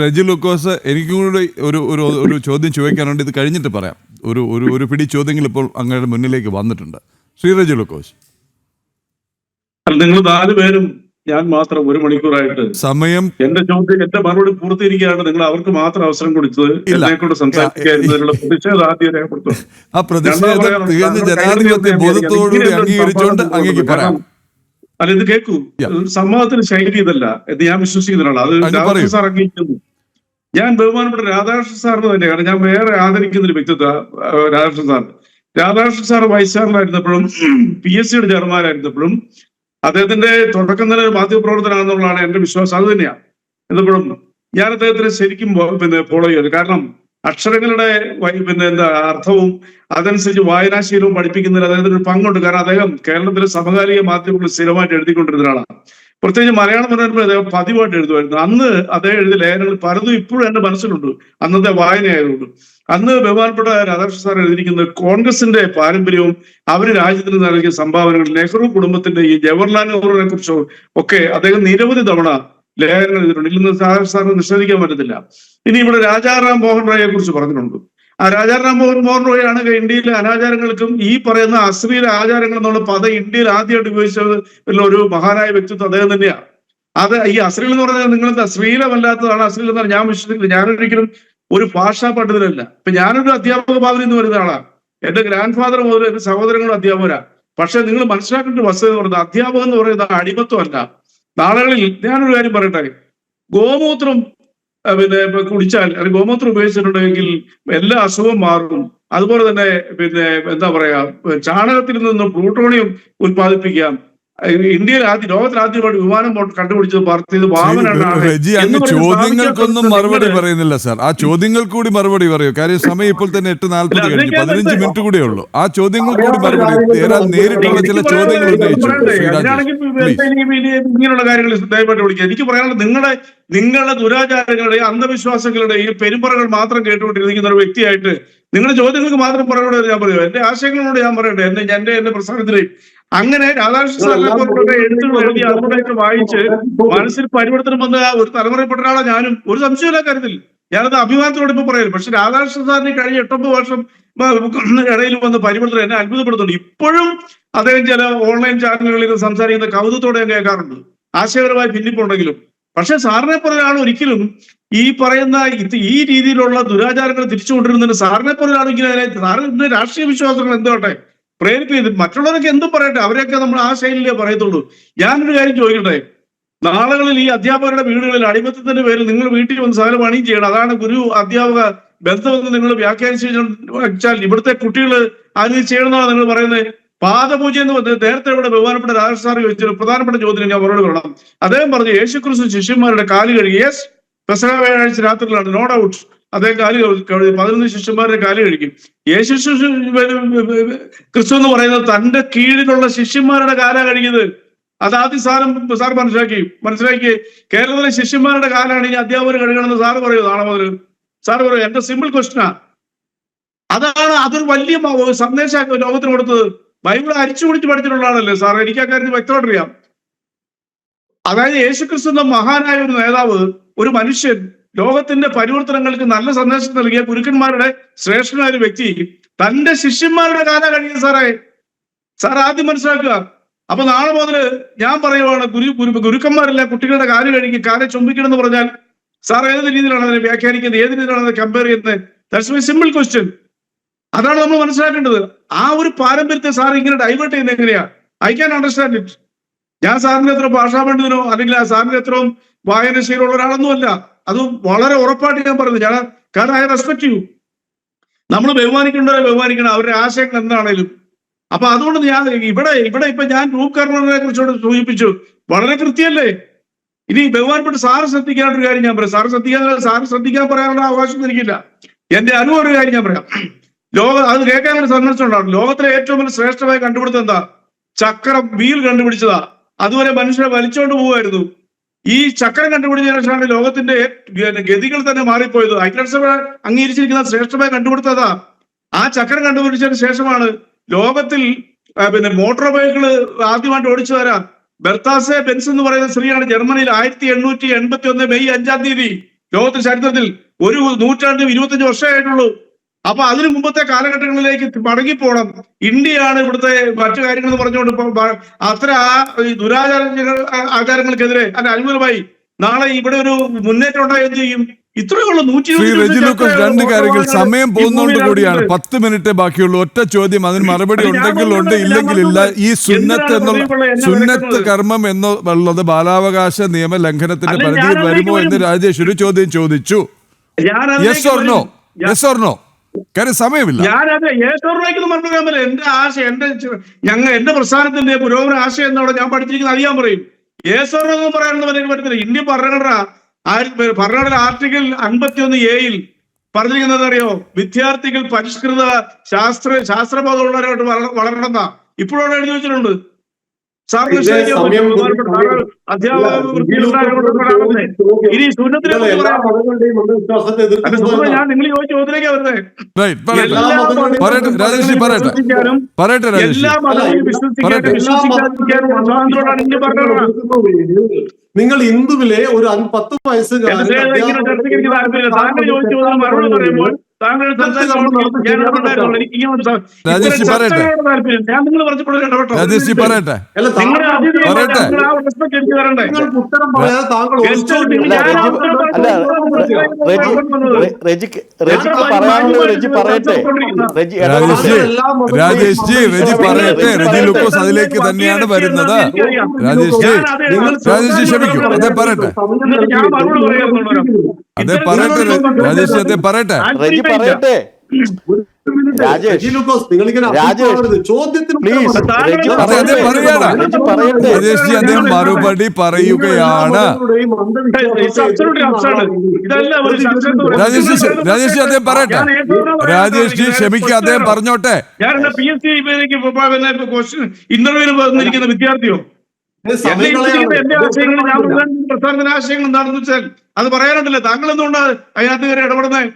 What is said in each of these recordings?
റെജി ലുക്കോസ് എനിക്കും കൂടി ഒരു ഒരു ഒരു ചോദ്യം ചോദിക്കാനുണ്ട്. ഇത് കഴിഞ്ഞിട്ട് പറയാം. ഒരു ഒരു ഒരു പിടി ചോദ്യങ്ങൾ ഇപ്പോൾ അങ്ങയുടെ മുന്നിലേക്ക് വന്നിട്ടുണ്ട്. ശ്രീ രജി ലുക്കോസ്. നിങ്ങൾ നാല് പേരും ഞാൻ മാത്രം ഒരു മണിക്കൂറായിട്ട് സമയം എന്റെ ചോദ്യം എന്റെ മറുപടി പൂർത്തിയിരിക്കുകയാണ്. നിങ്ങൾ അവർക്ക് മാത്രം അവസരം കൊടുത്തത്. എന്നെ കൊണ്ട് സംസാരിക്കാതിരുന്നതിനുള്ള പ്രതിഷേധം ആദ്യം രേഖപ്പെടുത്തും ആ പ്രതിഷേധം തികഞ്ഞ ജനാധിപത്യ ബോധത്തോടുകൂടി അംഗീകരിച്ചുകൊണ്ട് അങ്ങേക്ക് പറയാം. അല്ല ഇത് കേൾക്കൂ സമൂഹത്തിന് സംവാദത്തിന് ശൈലി ഇതല്ല എന്ന് ഞാൻ വിശ്വസിക്കുന്നതാണ് അത് അങ്ങ് സാർ അംഗീകരിക്കുന്നു. ഞാൻ ബഹുമാനപ്പെട്ട രാധാകൃഷ്ണൻ സാറിന് തന്നെ കാരണം ഞാൻ വേറെ ആദരിക്കുന്ന ഒരു വ്യക്തിത്വ രാധാകൃഷ്ണൻ സാറിന്. രാധാകൃഷ്ണൻ സാർ വൈസ് ചാൻസലറായിരുന്നപ്പോഴും പി എസ് സിയുടെ ചെയർമാനായിരുന്നപ്പോഴും അദ്ദേഹത്തിന്റെ തുടക്കം തന്നെ മാധ്യമപ്രവർത്തനാണെന്നുള്ളതാണ് എന്റെ വിശ്വാസം. അത് തന്നെയാണ് എന്നപ്പോഴും ഞാൻ അദ്ദേഹത്തിന് ശരിക്കും പിന്നെ ഫോളോ ചെയ്തത് കാരണം അക്ഷരങ്ങളുടെ പിന്നെ എന്താ അർത്ഥവും അതനുസരിച്ച് വായനാശീലവും പഠിപ്പിക്കുന്നതിൽ അദ്ദേഹത്തിന് ഒരു പങ്കുണ്ട്. കാരണം അദ്ദേഹം കേരളത്തിലെ സമകാലിക മാധ്യമങ്ങളിൽ സ്ഥിരമായിട്ട് എഴുതിക്കൊണ്ടിരുന്ന ഒരാളാണ്. പ്രത്യേകിച്ച് മലയാള മനോരമ അദ്ദേഹം പതിവായിട്ട് എഴുതുമായിരുന്നു. അന്ന് അദ്ദേഹം എഴുതിയ ലേഖനങ്ങൾ പലതും ഇപ്പോഴും എന്റെ മനസ്സിലുണ്ട്. അന്നത്തെ വായനയായതുകൊണ്ട് അന്ന് ബഹുമാനപ്പെട്ട രാധാകൃഷ്ണൻ സാർ എഴുതിയിരിക്കുന്നത് കോൺഗ്രസിന്റെ പാരമ്പര്യവും അവർ രാജ്യത്തിന് നൽകിയ സംഭാവനകൾ നെഹ്റു കുടുംബത്തിന്റെ ഈ ജവഹർലാൽ നെഹ്റുവിനെ കുറിച്ചോ ഒക്കെ അദ്ദേഹം നിരവധി തവണ ലേഖനങ്ങൾ എഴുതിയിട്ടുണ്ട്. ഇല്ലെന്ന് സാർ സാറിന് നിഷേധിക്കാൻ പറ്റത്തില്ല. ഇനി ഇവിടെ രാജാറാം മോഹൻ റായിയെ കുറിച്ച് പറഞ്ഞിട്ടുണ്ട്. രാജാറാം മോഹൻ റോയാണ് ഇന്ത്യയിലെ അനാചാരങ്ങൾക്കും ഈ പറയുന്ന അശ്ലീല ആചാരങ്ങൾ എന്നുള്ള പദം ഇന്ത്യയിൽ ആദ്യമായിട്ട് ഉപയോഗിച്ചത് ഒരു മഹാനായ വ്യക്തിത്വം അദ്ദേഹം തന്നെയാണ്. അത് ഈ അശ്ലീലം എന്ന് പറഞ്ഞാൽ നിങ്ങൾ എന്താ ശ്ലീലമല്ലാത്തതാണ് അശ്ലീലം എന്ന് ഞാൻ വിശ്വസിക്കുന്നത് ഞാനൊരിക്കലും ഒരു ഭാഷാ പണ്ഡിതനല്ല. ഇപ്പൊ ഞാനൊരു അധ്യാപക ഭാഗം എന്ന് വരുന്ന ആളാണ്. എന്റെ ഗ്രാൻഡ് ഫാദർ മുതൽ എന്റെ സഹോദരങ്ങളും അധ്യാപകരാണ് പക്ഷെ നിങ്ങൾ മനസ്സിലാക്കേണ്ട വസ്തുത എന്ന് പറയുന്നത് അധ്യാപകം എന്ന് പറയുന്നത് അടിമത്വമല്ല. നാളുകളിൽ ഞാനൊരു കാര്യം പറയട്ടെ. ഗോമൂത്രം പിന്നെ കുടിച്ചാൽ അല്ലെങ്കിൽ ഗോമൂത്രം ഉപയോഗിച്ചിട്ടുണ്ടെങ്കിൽ എല്ലാ അസുഖവും മാറും. അതുപോലെ തന്നെ പിന്നെ എന്താ പറയാ ചാണകത്തിൽ നിന്ന് പ്ലൂട്ടോണിയം ഉത്പാദിപ്പിക്കാം. ഇന്ത്യയിൽ ആദ്യം ലോകത്തിൽ ആദ്യമായിട്ട് വിമാനം കണ്ടുപിടിച്ചത് പറത്തിയത് വാമനാണ്. ചോദ്യങ്ങൾക്കൊന്നും മറുപടി പറയുന്നില്ല സാർ. ആ ചോദ്യങ്ങൾ കൂടി മറുപടി പറയൂ. കാര്യം സമയം ഇപ്പോൾ തന്നെ എട്ട് നാൽപ്പത് കഴിഞ്ഞു. പതിനഞ്ച് മിനിറ്റ് കൂടെ ഉള്ളൂ. ആ ചോദ്യങ്ങൾ കൂടി മറുപടി തേരാൻ നേരിട്ടുള്ള ചില ചോദ്യങ്ങൾ ഉന്നയിച്ചു. ഇങ്ങനെയുള്ള കാര്യങ്ങൾ ദയവായിട്ട് വിളിക്കുക എനിക്ക് പറയാനുള്ളത് നിങ്ങളുടെ നിങ്ങളുടെ ദുരാചാരങ്ങളുടെയും അന്ധവിശ്വാസങ്ങളുടെയും പെരുമ്പറകൾ മാത്രം കേട്ടുകൊണ്ടിരിക്കുന്ന ഒരു വ്യക്തിയായിട്ട് നിങ്ങളുടെ ചോദ്യങ്ങൾക്ക് മാത്രം പറയുന്നത് ഞാൻ പറയൂ എന്റെ ആശയങ്ങളോട് ഞാൻ പറയട്ടെ. എന്റെ എന്റെ എന്റെ പ്രസ്ഥാനത്തിൽ അങ്ങനെ രാധാകൃഷ്ണൻ സാറിനെ എഴുത്തുകൾ എഴുതി അതുകൊണ്ടൊക്കെ വായിച്ച് മനസ്സിൽ പരിവർത്തനം വന്ന ഒരു തലമുറയിൽപ്പെട്ട ആളാ ഞാനും. ഒരു സംശയമില്ല കാര്യത്തിൽ ഞാനത് അഭിമാനത്തോടെ ഇപ്പൊ പറയുന്നു പക്ഷെ രാധാകൃഷ്ണ സാറിന് കഴിഞ്ഞ എട്ടൊമ്പത് വർഷം ഇടയിൽ വന്ന് പരിവർത്തനം എന്നെ അത്ഭുതപ്പെടുത്തുന്നുണ്ട്. ഇപ്പോഴും അദ്ദേഹം ചില ഓൺലൈൻ ചാനലുകളിൽ സംസാരിക്കുന്ന കൗതുകത്തോടെ ഞാൻ കേൾക്കാറുണ്ട്. ആശയപരമായ ഭിന്നിപ്പുണ്ടെങ്കിലും. പക്ഷെ സാറിനെ പോലെ ഒരാൾ ഒരിക്കലും ഈ പറയുന്ന ഈ രീതിയിലുള്ള ദുരാചാരങ്ങൾ തിരിച്ചുകൊണ്ടിരുന്നതിന് സാറിനെ പോലെ ഒരാൾ ഇങ്ങനെ സാറിന്റെ രാഷ്ട്രീയ വിശ്വാസങ്ങൾ എന്തോട്ടെ പ്രേരിപ്പിക്കുന്നത്. മറ്റുള്ളവരൊക്കെ എന്തും പറയട്ടെ അവരെയൊക്കെ നമ്മൾ ആ ശൈലിയിലേ പറയത്തുള്ളൂ. ഞാനൊരു കാര്യം ചോദിക്കട്ടെ? നാളുകളിൽ ഈ അധ്യാപകരുടെ വീടുകളിൽ അടിമത്തത്തിന്റെ പേരിൽ നിങ്ങൾ വീട്ടിൽ വന്ന് സാധനം പണിയും ചെയ്യണം. അതാണ് ഗുരു അധ്യാപക ബന്ധമെന്ന് നിങ്ങൾ വ്യാഖ്യാനിച്ചു വെച്ചാൽ ഇവിടുത്തെ കുട്ടികൾ അതിന് ചെയ്യണമെന്നാണ് നിങ്ങൾ പറയുന്നത്. പാദപൂജ എന്ന് പറഞ്ഞത് നേരത്തെ ഇവിടെ ബഹുമാനപ്പെട്ട രാജസ്ഥാൻ ചോദിച്ചൊരു പ്രധാനപ്പെട്ട ചോദ്യം ഞാൻ മറുപടി വേണം അദ്ദേഹം പറഞ്ഞു യേശുക്രിസ്തു ശിഷ്യന്മാരുടെ കാൽ കഴുകി. യെസ് പെസഹ വ്യാഴാഴ്ച രാത്രിയിലാണ്. നോ ഡൗട്ട് അദ്ദേഹം കാൽ പതിനൊന്ന് ശിഷ്യന്മാരുടെ കാൽ കഴിക്കും യേശു ക്രിസ്തു എന്ന് പറയുന്നത് തന്റെ കീഴിലുള്ള ശിഷ്യന്മാരുടെ കാല കഴിക്കുന്നത് അത് ആദ്യം സാറും സാർ മനസ്സിലാക്കി. മനസ്സിലാക്കി കേരളത്തിലെ ശിഷ്യന്മാരുടെ കാലാണ് ഇനി അധ്യാപകർ കഴുകണമെന്ന് സാറ് പറയൂ നാളെ മുതൽ. സാറ് പറയൂ എന്റെ സിമ്പിൾ ക്വസ്റ്റനാ അതാണ് അതൊരു വലിയ മ- സന്ദേശം ലോകത്തിന് കൊടുത്തത്. ബൈബിൾ അരിച്ചു കുടിച്ച് പഠിച്ചിട്ടുള്ള ആളല്ലേ സാർ എനിക്ക് ആ കാര്യത്തിൽ വ്യക്തമായിട്ട് അറിയാം. അതായത് യേശുക്രിസ്തു എന്ന മഹാനായ ഒരു നേതാവ് ഒരു മനുഷ്യൻ ലോകത്തിന്റെ പരിവർത്തനങ്ങൾക്ക് നല്ല സന്ദേശം നൽകിയ ഗുരുക്കന്മാരുടെ ശ്രേഷ്ഠനായ ഒരു വ്യക്തി തന്റെ ശിഷ്യന്മാരുടെ കാല കഴിയും സാറേ. സാർ ആദ്യം മനസ്സിലാക്കുക. അപ്പൊ നാളെ മുതൽ ഞാൻ പറയുവാണ് ഗുരു ഗുരു ഗുരുക്കന്മാരല്ല കുട്ടികളുടെ കാൽ കഴുകി കാലെ ചുംബിക്കണം എന്ന് പറഞ്ഞാൽ സാർ ഏത് രീതിയിലാണ് അതിനെ വ്യാഖ്യാനിക്കുന്നത് ഏത് രീതിയിലാണ് അതിനെ കമ്പയർ ചെയ്യുന്നത്? സിമ്പിൾ ക്വസ്റ്റ്യൻ അതാണ് നമ്മൾ മനസ്സിലാക്കേണ്ടത്. ആ ഒരു പാരമ്പര്യത്തെ സാർ ഇങ്ങനെ ഡൈവേർട്ട് ചെയ്യുന്നത് എങ്ങനെയാ? ഐ ക്യാൻ അണ്ടർസ്റ്റാൻഡ് ഇറ്റ് ഞാൻ സാറിന് എത്ര ഭാഷാ പണ്ഡിതനോ അല്ലെങ്കിൽ ആ സാറിന് എത്രയും വായനശീലമുള്ള ഒരാളൊന്നുമല്ല. അത് വളരെ ഉറപ്പായിട്ട് ഞാൻ പറയുന്നത് ഞാൻ കാരണം ഐ റെസ്പെക്ട് യു നമ്മൾ ബഹുമാനിക്കേണ്ടവരെ ബഹുമാനിക്കണം. അവരുടെ ആശയങ്ങൾ എന്താണേലും. അപ്പൊ അതുകൊണ്ട് ഞാൻ ഇവിടെ ഇവിടെ ഇപ്പൊ ഞാൻ ഗ്രൂപ്പ് കർണനെ കുറിച്ചോട് സൂചിപ്പിച്ചു. വളരെ കൃത്യമല്ലേ ഇനി ബഹുമാനപ്പെട്ട് സാറ് ശ്രദ്ധിക്കാനുള്ള ഒരു കാര്യം ഞാൻ പറയാം. സാറ് ശ്രദ്ധിക്കാൻ സാറ് ശ്രദ്ധിക്കാൻ പറയാനുള്ള അവകാശം എനിക്കില്ല. എന്റെ അനുഭവം ഒരു കാര്യം ഞാൻ പറയാം. ലോക അത് കേൾക്കാൻ ഒരു സന്ദർശനം ലോകത്തിലെ ഏറ്റവും വലിയ ശ്രേഷ്ഠമായ കണ്ടുപിടുത്തം എന്താ? ചക്രം വീൽ കണ്ടുപിടിച്ചതാ. അതുവരെ മനുഷ്യരെ വലിച്ചോണ്ട് പോവുമായിരുന്നു. ഈ ചക്രം കണ്ടുപിടിച്ച ശേഷമാണ് ലോകത്തിന്റെ ഗതികൾ തന്നെ മാറിപ്പോയത്. ഐക്യരാഷ്ട്രസഭ അംഗീകരിച്ചിരിക്കുന്ന ശ്രേഷ്ഠമായി കണ്ടുപിടുത്തതാ ആ ചക്രം കണ്ടുപിടിച്ചതിന് ശേഷമാണ് ലോകത്തിൽ പിന്നെ മോട്ടോർ ബൈക്കുകൾ ആദ്യമായിട്ട് ഓടിച്ചു തരാം ബെർത്താസെ ബെൻസ് എന്ന് പറയുന്ന സ്ത്രീയാണ് ജർമ്മനിയിൽ ആയിരത്തി എണ്ണൂറ്റി എൺപത്തി ഒന്ന് മെയ് അഞ്ചാം തീയതി ലോകത്തിൽ ചരിത്രത്തിൽ ഒരു നൂറ്റാണ്ടും ഇരുപത്തഞ്ച് വർഷമായിട്ടുള്ളൂ. അപ്പൊ അതിനു മുമ്പത്തെ കാലഘട്ടങ്ങളിലേക്ക് മടങ്ങിപ്പോണം. ഇന്ത്യയാണ് ഇവിടുത്തെ മറ്റു കാര്യങ്ങൾ എന്ന് പറഞ്ഞുകൊണ്ട് അത്ര ദുരാചാരങ്ങൾ ആ- ആചാരങ്ങൾക്കെതിരെ അതിന് അനുകൂലമായി നാളെ ഇവിടെ ഒരു മുന്നേറ്റം ഉണ്ടായി എന്ത് ചെയ്യും? രണ്ട് കാര്യങ്ങൾ സമയം പോകുന്നോണ്ട് കൂടിയാണ്. പത്ത് മിനിറ്റ് ബാക്കിയുള്ളൂ. ഒറ്റ ചോദ്യം അതിന് മറുപടി ഉണ്ടെങ്കിൽ ഉണ്ട് ഇല്ലെങ്കിൽ ഇല്ല. ഈ സുന്നത്ത് എന്നുള്ള സുന്നത്ത്? കർമ്മം എന്നുള്ളത് ബാലാവകാശ നിയമ ലംഘനത്തിന്റെ പരിധിയിൽ വരുമോ എന്ന്. രാജേഷ് ഒരു ചോദ്യം ചോദിച്ചു. Yes or no yes or no കാര്യം സമയമില്ല. ഞാനത് ഏറ്റവും പറയാൻ പറ്റില്ല. എന്റെ ആശയം എന്റെ ഞങ്ങൾ എന്റെ പ്രസ്ഥാനത്തിന്റെ പുരോഗമന ആശയം എന്നവിടെ ഞാൻ പഠിച്ചിരിക്കുന്നത് അറിയാൻ പറയും. പറയും ഏസോറെന്ന് പറയാനൊന്നും എനിക്ക് പറ്റത്തില്ല. ഇന്ത്യൻ ഭരണഘടന ഭരണഘടന ആർട്ടിക്കിൾ അൻപത്തിയൊന്ന് എയിൽ പറഞ്ഞിരിക്കുന്നത് അറിയോ? വിദ്യാർത്ഥികൾ പരിഷ്കൃത ശാസ്ത്ര ശാസ്ത്രബോധമുള്ളവരായിട്ട് വളരണം വളരണമെന്ന. ഇപ്പോഴാണ് എഴുതി വെച്ചിട്ടുണ്ട്. ഞാൻ നിങ്ങൾ ചോദിച്ച ചോദ്യത്തിലേക്കാ വരുന്നത് പറയട്ടെ. എല്ലാ വിശ്വസിക്കാനും വിശ്വസിക്കാനും ഇന്ത്യ നിങ്ങൾ ഹിന്ദുവിലെ ഒരു പത്ത് വയസ്സുകാരൻ താങ്കൾ ചോദിച്ചു മറുപടി പറയുമ്പോൾ താങ്കൾ രാജേഷ് ജി പറയട്ടെ. രാജേഷ് റെജി പറയട്ടെ. റെജി രാജേഷ് ജി ഇടപെടരുത്. രാജേഷ് ജി റെജി പറയട്ടെ. റെജി ലൂക്കോസ് അതിലേക്ക് തന്നെയാണ് വരുന്നത്. രാജേഷ് ജി രാജേഷ് ജി ക്ഷമിക്കും. അതെ പറയട്ടെ. അതെ പറയട്ടെ. രാജേഷ് ജി അതെ പറയട്ടെ റെജി പറയട്ടെ. രാജേഷ് രാജേഷ്, അദ്ദേഹം മറുപടി പറയുകയാണ്. രാജേഷ് രാജേഷ് ജി അദ്ദേഹം പറയട്ടെ. രാജേഷ് ജി ക്ഷമിക്കുക അദ്ദേഹം പറഞ്ഞോട്ടെ. പി എസ് സി ഇന്റർവ്യൂവിന് വന്നിരിക്കുന്ന വിദ്യാർത്ഥിയോ? എന്റെ ആശയങ്ങൾ ഞാൻ പ്രസ്ഥാനത്തിന്റെ ആശയങ്ങൾ എന്താണെന്ന് വെച്ചാൽ അത് പറയാനുണ്ടല്ലേ താങ്കൾ എന്തുകൊണ്ട് അതിനകത്ത് കയറി ഇടപെടുന്നത്?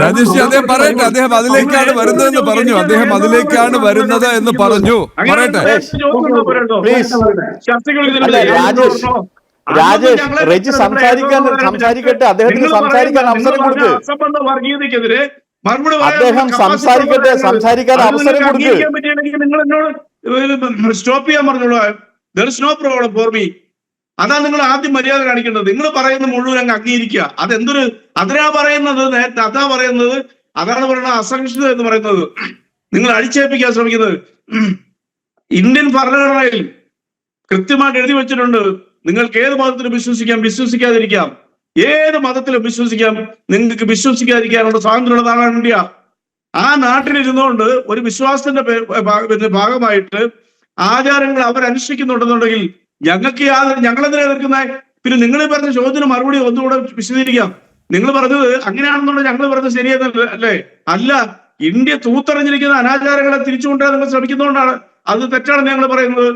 രാജേഷ് ജി അദ്ദേഹം പറയട്ടെ അദ്ദേഹം അതിലേക്കാണ് വരുന്നതെന്ന് പറഞ്ഞു. അദ്ദേഹം അതിലേക്കാണ് വരുന്നത് എന്ന് പറഞ്ഞു. പറയട്ടെ. രാജേഷ് രാജേഷ് റെജി സംസാരിക്കാൻ സംസാരിക്കട്ടെ. അദ്ദേഹത്തിന് സംസാരിക്കാൻ അവസരം കൊടുക്ക്. മറുപടി അദ്ദേഹം സംസാരിക്കട്ടെ, സംസാരിക്കാൻ അവസരം കൊടുത്ത് കൊടുക്ക്. നിങ്ങൾ എന്നോട് സ്റ്റോപ്പ് ചെയ്യാൻ പറഞ്ഞോളൂ. There is no problem for me അതാ നിങ്ങൾ ആദ്യം മര്യാദ കാണിക്കേണ്ടത്. നിങ്ങൾ പറയുന്ന മുഴുവൻ അങ്ങ് അംഗീകരിക്കുക. അതെന്തൊരു അതിനാ പറയുന്നത്? നേരത്തെ അതാ പറയുന്നത്. അതാണ് പറയുന്നത് അസഹിഷ്ണുത എന്ന് പറയുന്നത്. നിങ്ങൾ അടിച്ചേൽപ്പിക്കാൻ ശ്രമിക്കുന്നത്. ഇന്ത്യൻ ഭരണഘടനയിൽ കൃത്യമായിട്ട് എഴുതി വെച്ചിട്ടുണ്ട്. നിങ്ങൾക്ക് ഏത് മതത്തിലും വിശ്വസിക്കാം വിശ്വസിക്കാതിരിക്കാം. ഏത് മതത്തിലും വിശ്വസിക്കാം നിങ്ങൾക്ക് വിശ്വസിക്കാതിരിക്കാനുള്ള സ്വാതന്ത്ര്യമുള്ള നാടാണ് ഇന്ത്യ. ആ നാട്ടിലിരുന്നുകൊണ്ട് ഒരു വിശ്വാസത്തിന്റെ ഭാഗമായിട്ട് ആചാരങ്ങൾ അവരനുഷ്ഠിക്കുന്നുണ്ടെന്നുണ്ടെങ്കിൽ ഞങ്ങൾക്ക് യാതൊരു ഞങ്ങളെന്തിനാ എതിർക്കുന്ന? പിന്നെ നിങ്ങൾ പറഞ്ഞ ചോദ്യത്തിന് മറുപടി ഒന്നുകൂടെ വിശദീകരിക്കാം. നിങ്ങൾ പറഞ്ഞത് അങ്ങനെയാണെന്നുള്ളത് ഞങ്ങൾ പറഞ്ഞത് ശരിയെന്നല്ല അല്ലേ അല്ല? ഇന്ത്യ തൂത്തറിഞ്ഞിരിക്കുന്ന അനാചാരങ്ങളെ തിരിച്ചു കൊണ്ടുവരാൻ നിങ്ങൾ ശ്രമിക്കുന്നതുകൊണ്ടാണ് അത് തെറ്റാണെന്ന് ഞങ്ങൾ പറയുന്നത്.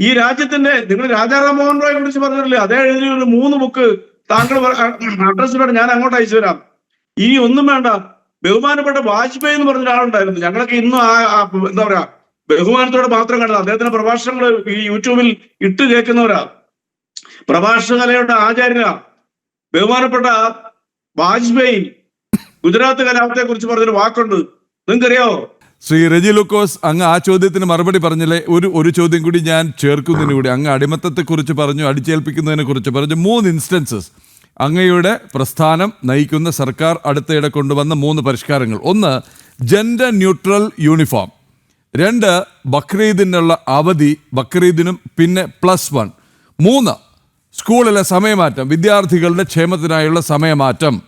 ഈ രാജ്യത്തിന്റെ നിങ്ങൾ രാജാറാം മോഹൻ റോയെ കുറിച്ച് പറഞ്ഞിട്ടില്ലേ? അതേ എഴുതി ഒരു മൂന്ന് ബുക്ക് താങ്കൾ അഡ്രസ്സിലൂടെ ഞാൻ അങ്ങോട്ട് അയച്ചു തരാം. ഇനി ഒന്നും വേണ്ട. ബഹുമാനപ്പെട്ട വാജ്പേയി എന്ന് പറഞ്ഞ ഒരാളുണ്ടായിരുന്നു ഞങ്ങളൊക്കെ ഇന്നും എന്താ പറയാ ബഹുമാനത്തോടെ മാത്രം കണ്ടത്. അദ്ദേഹത്തിന്റെ പ്രഭാഷണങ്ങൾ ഈ യൂട്യൂബിൽ ഇട്ട് കേൾക്കുന്നവരാ. പ്രഭാഷണകലയുടെ ആചാര്യ ബഹുമാനപ്പെട്ട വാജ്പേയി ഗുജറാത്ത് കലാപത്തെ കുറിച്ച് പറഞ്ഞൊരു വാക്കുണ്ട്. നിങ്ങൾക്കറിയാവോ ശ്രീ റെജി ലുക്കോസ് അങ്ങ് ആ ചോദ്യത്തിന് മറുപടി പറഞ്ഞില്ലേ? ഒരു ഒരു ചോദ്യം കൂടി ഞാൻ ചേർക്കുന്നതിന് കൂടി. അങ്ങ് അടിമത്തത്തെ കുറിച്ച് പറഞ്ഞു അടിച്ചേൽപ്പിക്കുന്നതിനെ കുറിച്ച് പറഞ്ഞു. മൂന്ന് ഇൻസ്റ്റൻസസ് അങ്ങയുടെ പ്രസ്ഥാനം നയിക്കുന്ന സർക്കാർ അടുത്തിടെ കൊണ്ടുവന്ന മൂന്ന് പരിഷ്കാരങ്ങൾ. ഒന്ന് ജെൻഡർ ന്യൂട്രൽ യൂണിഫോം രണ്ട് ബക്രീദിനുള്ള അവധി ബക്രീദിനും പിന്നെ പ്ലസ് വൺ മൂന്ന് സ്കൂളിലെ സമയമാറ്റം വിദ്യാർത്ഥികളുടെ ക്ഷേമത്തിനായുള്ള സമയമാറ്റം.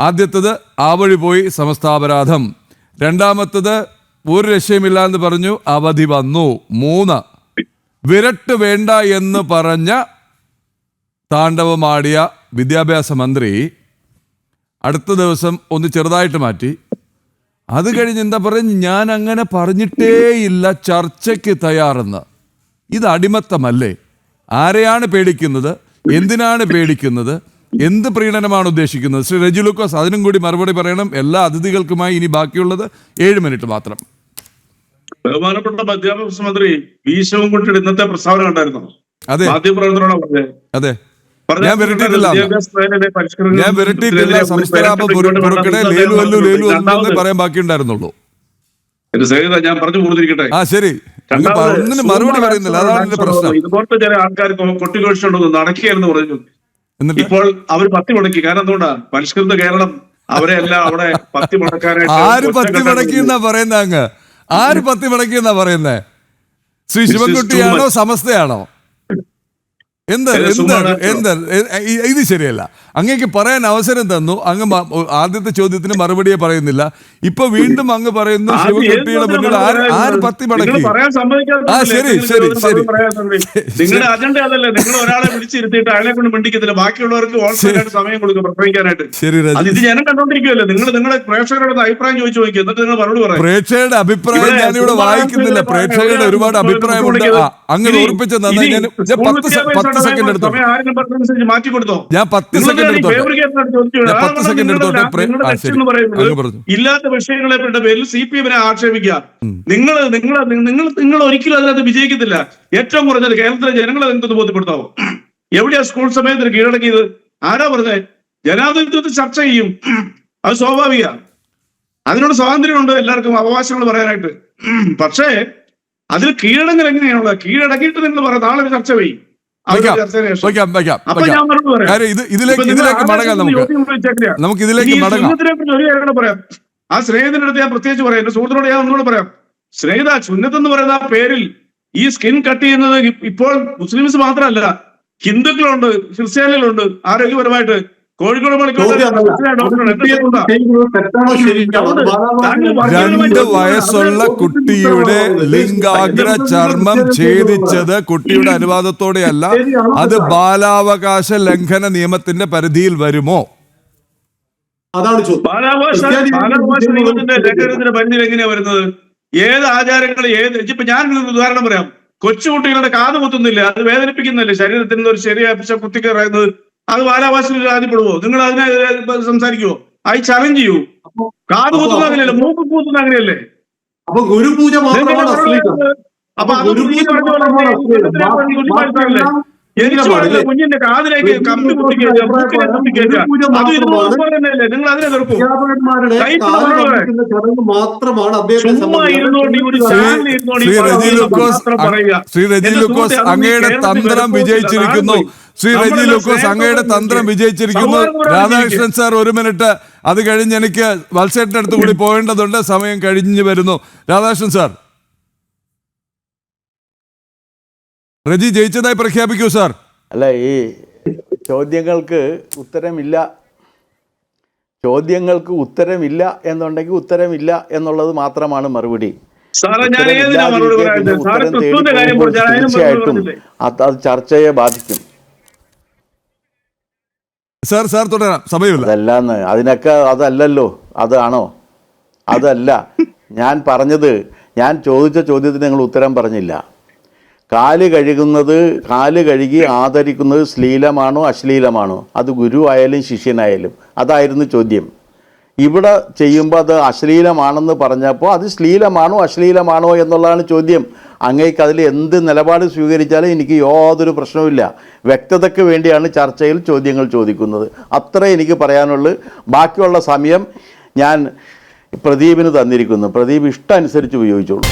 ആദ്യത്തത് ആ വഴി പോയി സമസ്താപരാധം. രണ്ടാമത്തത് ഒരു രക്ഷയുമില്ല എന്ന് പറഞ്ഞു അവധി വന്നു. മൂന്ന് വിരട്ട് വേണ്ട എന്ന് പറഞ്ഞ താണ്ഡവമാടിയ വിദ്യാഭ്യാസ മന്ത്രി അടുത്ത ദിവസം ഒന്ന് ചെറുതായിട്ട് മാറ്റി. അത് കഴിഞ്ഞ് എന്താ പറയുക ഞാൻ അങ്ങനെ പറഞ്ഞിട്ടേയില്ല ചർച്ചയ്ക്ക് തയ്യാറെന്ന്. ഇത് അടിമത്തമല്ലേ? ആരെയാണ് പേടിക്കുന്നത്? എന്തിനാണ് പേടിക്കുന്നത്? എന്ത് പ്രീണനമാണ് ഉദ്ദേശിക്കുന്നത്? ശ്രീ റെജി ലൂക്കോസ് അതിനും കൂടി മറുപടി പറയണം. എല്ലാ അതിഥികൾക്കുമായി ഇനി ബാക്കിയുള്ളത് ഏഴ് മിനിറ്റ് മാത്രം. ബഹുമാനപ്പെട്ട വിദ്യാഭ്യാസ മന്ത്രി വി ശിവൻകുട്ടിയുടെ ഇന്നത്തെ പ്രസ്താവന കണ്ടായിരുന്നു? അതെ. അതെ. ഞാൻ വിരട്ടിയിട്ടില്ല. ഞാൻ വിരട്ടിയിട്ടില്ല. സംസ്ഥാന പുറക്കിടെ ലേലു അല്ലു ലേലു രണ്ടാമത് പറയാൻ ബാക്കിയുണ്ടായിരുന്നുള്ളൂ. ഞാൻ പറഞ്ഞു കൊടുത്തിരിക്കട്ടെ. ആ ശരി. ഒന്നിനും മറുപടി പറയുന്നില്ല. അതാണ് എന്റെ പ്രശ്നം. ഇതുപോലത്തെ ചില ആൾക്കാർ കൊട്ടിഘോഷിച്ചുകൊണ്ടൊന്നും നടക്കുകയെന്ന് പറഞ്ഞു. ഇപ്പോൾ അവർ പത്തി മുടക്കി. കാരണം എന്തുകൊണ്ടാ? പരിഷ്കൃത കേരളം അവരെ എല്ലാം അവിടെ പത്തി മുടക്കാനായിട്ട് ആര് പത്തി മുടക്കി എന്നാ പറയുന്ന അങ്ങ്? ആര് പത്തി മുടക്കി എന്നാ പറയുന്നേ? ശ്രീ ശിവൻകുട്ടിയാണോ സമസ്തയാണോ? എന്ത് ഇത് എന്ത്. എന്ത് ശരിയല്ല. അങ്ങേക്ക് പറയാൻ അവസരം തന്നു. അങ്ങ് ആദ്യത്തെ ചോദ്യത്തിന് മറുപടിയെ പറയുന്നില്ല. ഇപ്പൊ വീണ്ടും അങ്ങ് പറയുന്നു ശിവകുട്ടിയുടെ മുന്നിൽ ആര് പത്തി മടക്കി? ആ, ശരി, ശരി, ശരി. നിങ്ങളുടെ അജണ്ട അതല്ലേ? നിങ്ങൾ ഒരാളെ വിളിച്ചിരുത്തിയിട്ട് അയാളെ കൊണ്ട് മിണ്ടിക്കത്തില്ല. ബാക്കിയുള്ളവർക്ക് ഓൾസൈനായിട്ട് സമയം കൊടുക്കും പ്രസംഗിക്കാനായിട്ട്. ശരി ഇത് ജനം കണ്ടോണ്ടിരിക്കുമല്ലേ നിങ്ങൾ പ്രേക്ഷകരോട് അഭിപ്രായം ചോദിച്ചു നോക്കി എന്നിട്ട് നിങ്ങൾ മറുപടി പറയാം. പ്രേക്ഷകരുടെ അഭിപ്രായം ഇവിടെ ഞാനിവിടെ വായിക്കുന്നില്ല. പ്രേക്ഷകരുടെ ഒരുപാട് അഭിപ്രായമുണ്ട്. അങ്ങനെ അങ്ങ് ഇനി- നന്നായി ഞാൻ പത്ത് പത്ത് സെക്കൻഡ് എടുത്തു മാറ്റി കൊടുത്തോ? ഞാൻ പത്ത് സെക്കൻഡ് പത്ത് സെക്കൻഡ് എടുത്തോട്ടെ. ഇല്ലാത്ത വിഷയങ്ങളെ പേരിൽ സി പി എമ്മിനെ ആക്ഷേപിക്കുക നിങ്ങൾ നിങ്ങൾ നിങ്ങൾ നിങ്ങൾ ഒരിക്കലും അതിനകത്ത് വിജയിക്കത്തില്ല. ഏറ്റവും കുറഞ്ഞത് കേരളത്തിലെ ജനങ്ങളെ നിങ്ങൾക്ക് ബോധ്യപ്പെടുത്താവോ? എവിടെയാ സ്കൂൾ സമയത്തിന് കീഴടക്കിയത് ആരാ പറഞ്ഞത് ജനാധിപത്യത്തിൽ ചർച്ച ചെയ്യും. അത് സ്വാഭാവിക. അതിനോട് സ്വാതന്ത്ര്യമുണ്ട് എല്ലാവർക്കും അവകാശങ്ങൾ പറയാനായിട്ട്. പക്ഷേ അതിൽ കീഴടങ്ങൽ എങ്ങനെയാണുള്ളത്? കീഴടക്കിയിട്ട് നിങ്ങൾ പറയാം നാളെ ഒരു ചർച്ച ചെയ്യും വയ്ക്കാം വയ്ക്കാം വയ്ക്കാം കാര്യം ഇത് ഇതിലേക്ക് ഇതിലേക്ക് മടങ്ങാം നമുക്ക്. നമുക്ക് ഇതിലേക്ക് മടങ്ങാം. പറയാം. ആ സ്നേഹത്തിന്റെ അടുത്ത് ഞാൻ പ്രത്യേകിച്ച് പറയാം. എന്റെ സുഹൃത്തിനോട് ഞാൻ ഒന്നുകൂടെ പറയാം. സ്നേഹിത സുന്നത്ത് എന്ന് പറയുന്ന ആ പേരിൽ ഈ സ്കിൻ കട്ട് ചെയ്യുന്നത് ഇപ്പോൾ മുസ്ലിംസ് മാത്രമല്ല ഹിന്ദുക്കളുണ്ട് ക്രിസ്ത്യാനികളുണ്ട് ആരോഗ്യപരമായിട്ട് കോഴിക്കോട് രണ്ട് വയസ്സുള്ള കുട്ടിയുടെ ലിംഗാഗ്ര ചർമ്മം ഛേദിച്ചത് കുട്ടിയുടെ അനുവാദത്തോടെയല്ല. അത് ബാലാവകാശ ലംഘന നിയമത്തിന്റെ പരിധിയിൽ വരുമോ? അതാണ് ബാലാവകാശ ബാലാവകാശ നിയമത്തിന്റെ ലംഘനത്തിന്റെ പരിധിയിൽ എങ്ങനെയാ വരുന്നത്? ഏത് ആചാരങ്ങൾ ഏത് ഇപ്പൊ ഞാൻ ഒരു ഉദാഹരണം പറയാം. കൊച്ചുകുട്ടികളുടെ കാത് കുത്തുന്നില്ല അത് വേദനിപ്പിക്കുന്നില്ല ശരീരത്തിന് ഒരു ശരിയായ കുത്തിക്കറയുന്നത് കുത്തിക്കയറുന്നത് അത് ബാലാവാസിൽ ആദ്യപ്പെടുവോ? നിങ്ങൾ അതിനെതിരെ സംസാരിക്കുവോ? ഐ ചലഞ്ച് ചെയ്യൂ. കാത് കുത്തുന്ന അങ്ങനെയല്ലേ? മൂക്ക് കൂത്തുന്ന അങ്ങനെയല്ലേ? അപ്പൊ ഗുരുപൂജ മാത്രമാണ് അപ്പൊ ഗുരുപൂജ കുഞ്ഞിന്റെ കാതിലേക്ക് കമ്പി നിങ്ങൾ അതിനെ മാത്രമാണ് ശ്രീ രജി ലുക്കോസ് അങ്ങയുടെ തന്ത്രം വിജയിച്ചിരിക്കുന്നു. ശ്രീ റെജി ലൂക്കോസ് അങ്ങയുടെ തന്ത്രം വിജയിച്ചിരിക്കുന്നു. രാധാകൃഷ്ണൻ സാർ ഒരു മിനിറ്റ് അത് കഴിഞ്ഞ് എനിക്ക് വത്സേട്ടിന്റെ അടുത്ത് കൂടി പോകേണ്ടതുണ്ട്. സമയം കഴിഞ്ഞു വരുന്നു. രാധാകൃഷ്ണൻ സാർ. റജി ജയിച്ചതായി പ്രഖ്യാപിക്കൂ സാർ. അല്ല ഈ ചോദ്യങ്ങൾക്ക് ഉത്തരമില്ല. ചോദ്യങ്ങൾക്ക് ഉത്തരമില്ല എന്നുണ്ടെങ്കിൽ ഉത്തരമില്ല എന്നുള്ളത് മാത്രമാണ് മറുപടി. ഉത്തരം തേടി തീർച്ചയായിട്ടും അത് അത് ചർച്ചയെ ബാധിക്കും. സാർ സാർ തുടരാം. സമയമില്ല. അതല്ലാന്ന്. അതിനൊക്കെ അതല്ലല്ലോ. അതാണോ? അതല്ല. ഞാൻ പറഞ്ഞത് ഞാൻ ചോദിച്ച ചോദ്യത്തിന് നിങ്ങൾ ഉത്തരം പറഞ്ഞില്ല. കാൽ കഴുകുന്നത് കാൽ കഴുകി ആദരിക്കുന്നത് ശ്ലീലമാണോ അശ്ലീലമാണോ? അത് ഗുരുവായാലും ശിഷ്യനായാലും. അതായിരുന്നു ചോദ്യം. ഇവിടെ ചെയ്യുമ്പോൾ അത് അശ്ലീലമാണെന്ന് പറഞ്ഞപ്പോൾ അത് ശ്ലീലമാണോ അശ്ലീലമാണോ എന്നുള്ളതാണ് ചോദ്യം. അങ്ങേക്ക് അതിൽ എന്ത് നിലപാട് സ്വീകരിച്ചാലും എനിക്ക് യാതൊരു പ്രശ്നവുമില്ല വ്യക്തതയ്ക്ക് വേണ്ടിയാണ് ചർച്ചയിൽ ചോദ്യങ്ങൾ ചോദിക്കുന്നത്. അത്രേ എനിക്ക് പറയാനുള്ളൂ. ബാക്കിയുള്ള സമയം ഞാൻ പ്രദീപിന് തന്നിരിക്കുന്നു. പ്രദീപ് ഇഷ്ടം അനുസരിച്ച് ഉപയോഗിച്ചോളൂ.